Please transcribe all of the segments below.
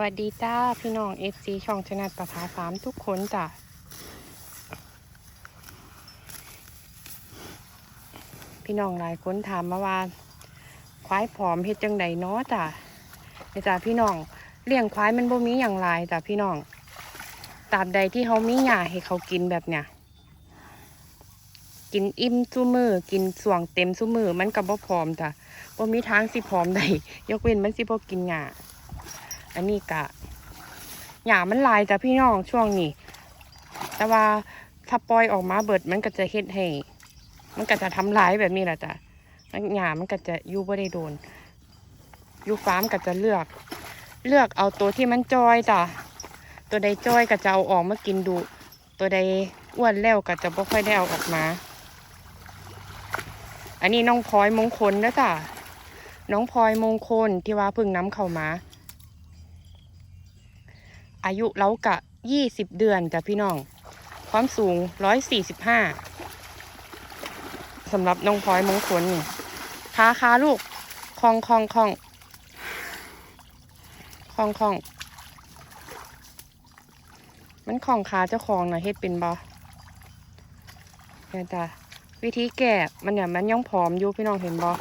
วัสดีจ้าพี่น้องเอฟซีช่องชนะประภาสามทุกคนจ้ะพี่น้องหลายคนถามมาว่า ควายผอมเฮ็ดจังใดเนาะจ้ะเดี๋ยจ้ะพี่น้องเลี้ยงควายมันบ่มีอย่างไรจ้ะพี่น้องตราบใดที่เขามีหญ้าให้เขากินแบบเนี้ยกินอิ่มซุมือกินส่วงเต็มซุมือมันก็บ่ผอมจ้ะบ่มีทางสิผอมได้ยกเว้นมันสิบ่กินหญ้า อันนี้กะหยามันลายจ้ะพี่น้องช่วงนี้ แต่ว่าถ้าปล่อยออกมาเบิดมันก็จะเฮ็ดให้มันก็จะทำลายแบบนี้แหละจ้ะหยามันก็จะอยู่บ่ได้โดนอยู่ฟาร์มก็จะเลือก เลือกเอาตัวที่มันจอยจ้ะตัวใดจอยก็จะเอาออกมากินดู ตัวใดอ้วนแล้วก็จะบ่ค่อยได้เอาออกมา อันนี้น้องพลอยมงคลนะจ้ะน้องพลอยมงคลที่ว่าพึ่งน้ำเข้ามา อายุเล้ากะยี่สิบเดือนจ้ะพี่น้อง ความสูงร้อยสี่สิบห้าสำหรับน้องพลอยมงคลนี่ขาขาลูกคองคองคองคองคอง มันของขาเจ้าของนะเฮ็ดเป็นบอเนี่ยจ้ะวิธีแก้มันเนี่ยมันยังผอมอยู่พี่น้องเห็นบอ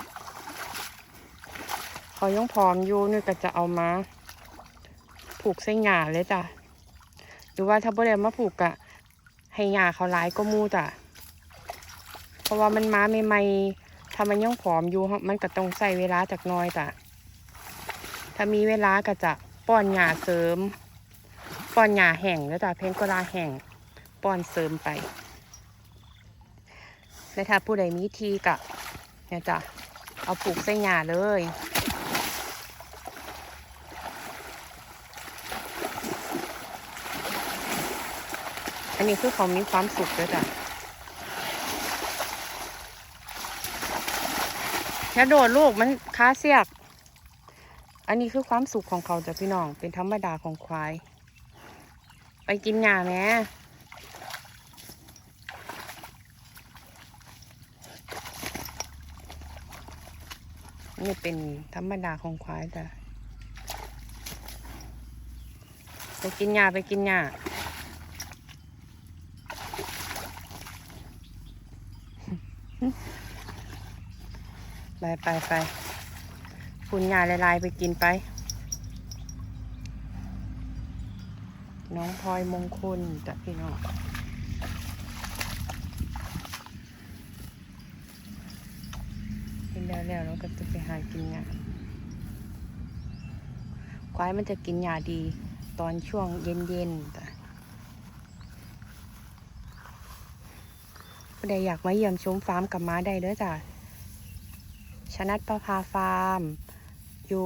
เขายังผอมอยู่นี่ก็จะเอามา ผูกเส้นหยาเลยจ้ะหรือว่าถ้าบ่ได้มาผูกอะให้หยาเขาหลายก็มูจ้ะเพราะว่ามันมาใหม่ๆถ้ามันยังผอมอยู่มันก็ต้องใส่เวลาจากน้อยจ้ะถ้ามีเวลาก็จะป้อนหยาเสริม ป้อนหยาแห้งแล้วจ้ะเพนกลาแห้งป้อนเสริมไปและถ้าผู้ใดมีทีกะเนี่ยจ้ะเอาผูกเส้นหยาเลย อันนี้คือเขามีความสุขด้วยจ้ะอย่โดดลูกมันค้าเสียก อันนี้คือความสุขของเขาจ้ะพี่น้อง เป็นธรรมดาของควาย ไปกินหญ้าแม่นี่เป็นธรรมดาของควายจ้ะไปกินหญ้าไปกินหญ้า ไปไปไปคุณยายลายๆไปกินไป น้องพลอยมงคลจ้ะพี่น้องกินแล้วแล้วเราก็จะไปหากินหญ้าควายมันจะกินหญ้าดีตอนช่วงเย็นๆจ้ะ ผู้ใดอยากมาเยี่ยมชมฟาร์มกับม้าได้เด้อจ้ะชนัดประภาฟาร์ม อยู่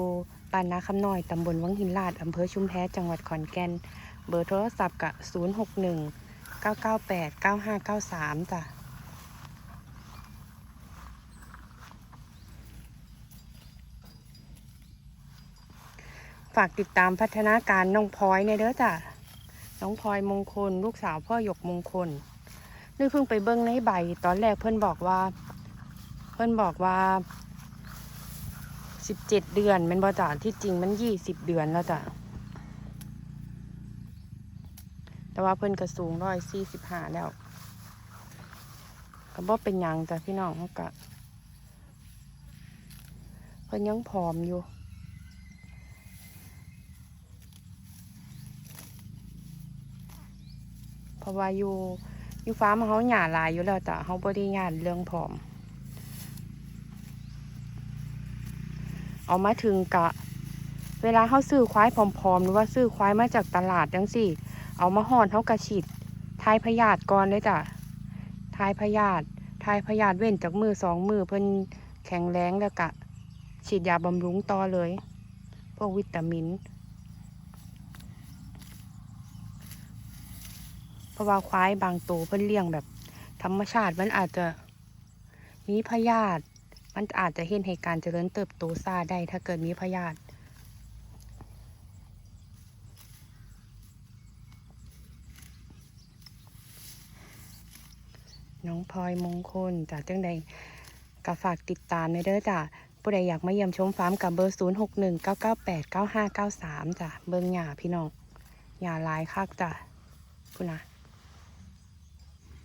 บ้านนาคำน้อยตำบลวังหินลาดอำเภอชุมแพจังหวัดขอนแก่น เบอร์โทรศัพท์กะ061 998 9593 จ้ะฝากติดตามพัฒนาการน้องพลอยในเด้อจ้ะ น้องพลอยมงคล ลูกสาวพ่อหยกมงคล นึกเพิ่งไปเบิ้งในใบ ตอนแรกเพื่อนบอกว่า เพื่อนบอกว่าสิบเจ็ดเดือนมันบ่จ้ะที่จริงมันยี่สิบเดือนแล้วจ้ะแต่ว่าเพิ่นกระสูงร้อยสี่สิบห้าแล้วก็บ่เป็นยังจ้ะพี่น้องเขากะเพิ่นยังผอมอยู่เพราะว่าอยู่ อยู่ฟ้าร์มเขาหย่าลายอยู่แล้วจ้ะเขาบ่ได้ย่านเรื่องผอม เอามาถึงกะ เวลาเขาซื้อควายผอมๆหรือว่าซื้อควายมาจากตลาดจังสิเอามาห่อนเขากระฉีดทายพยาธิก่อนเลยจ้ะทายพยาธิทายพยาธิเว้นจากมือสองมือเพิ่นแข็งแรงแล้วกะ ฉีดยาบำรุงต่อเลย พวกวิตามิน เพราะว่าควายบางตัวเพิ่นเลี้ยงแบบ ธรรมชาติมันอาจจะมีพยาธิมันอาจจะเห็นให้การณ์เจริญเติบโตช้าได้ถ้าเกิดมีพยาธิน้องพลอยมงคลจากจังใดก็ฝากติดตามในเด้อจ้ะผู้ใดอยากมาเยี่ยมชมฟาร์มกับเบอร์ 0 6 1 9 9 8 9 5 9 3 จ้ะ เบิ่งหญ้าพี่น้องหญ้าลายคักจ้ะพุ่นนะ